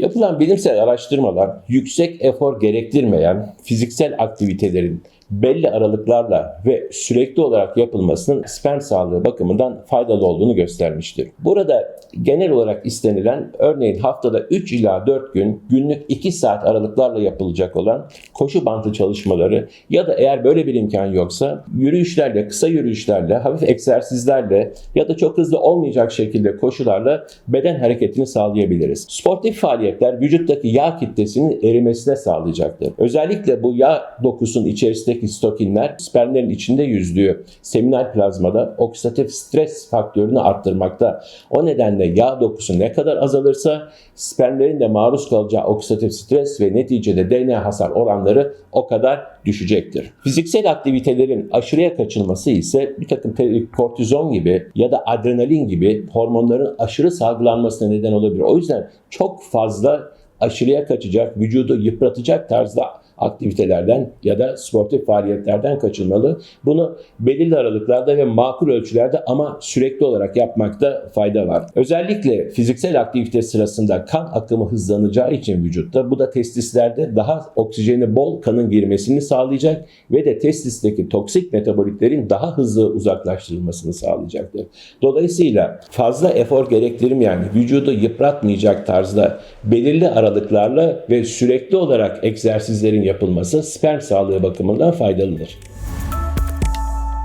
Yapılan bilimsel araştırmalar yüksek efor gerektirmeyen fiziksel aktivitelerin belli aralıklarla ve sürekli olarak yapılmasının sperm sağlığı bakımından faydalı olduğunu göstermiştir. Burada genel olarak istenilen örneğin haftada 3 ila 4 gün günlük 2 saat aralıklarla yapılacak olan koşu bandı çalışmaları ya da eğer böyle bir imkan yoksa yürüyüşlerle, kısa yürüyüşlerle, hafif egzersizlerle ya da çok hızlı olmayacak şekilde koşularla beden hareketini sağlayabiliriz. Sportif faaliyetler vücuttaki yağ kitlesinin erimesine sağlayacaktır. Özellikle bu yağ dokusunun içerisindeki stokinler spermlerin içinde yüzdüğü seminal plazmada oksidatif stres faktörünü arttırmakta. O nedenle yağ dokusu ne kadar azalırsa spermlerin de maruz kalacağı oksidatif stres ve neticede DNA hasar oranları o kadar düşecektir. Fiziksel aktivitelerin aşırıya kaçılması ise bir takım kortizon gibi ya da adrenalin gibi hormonların aşırı salgılanmasına neden olabilir. O yüzden çok fazla aşırıya kaçacak, vücudu yıpratacak tarzda aktivitelerden ya da sportif faaliyetlerden kaçınmalı. Bunu belirli aralıklarda ve makul ölçülerde ama sürekli olarak yapmakta fayda var. Özellikle fiziksel aktivite sırasında kan akımı hızlanacağı için vücutta bu da testislerde daha oksijeni bol kanın girmesini sağlayacak ve de testisteki toksik metabolitlerin daha hızlı uzaklaştırılmasını sağlayacaktır. Dolayısıyla fazla efor gerektirmeyen, vücudu yıpratmayacak tarzda belirli aralıklarla ve sürekli olarak egzersizlerin yapılması sperm sağlığı bakımından faydalıdır.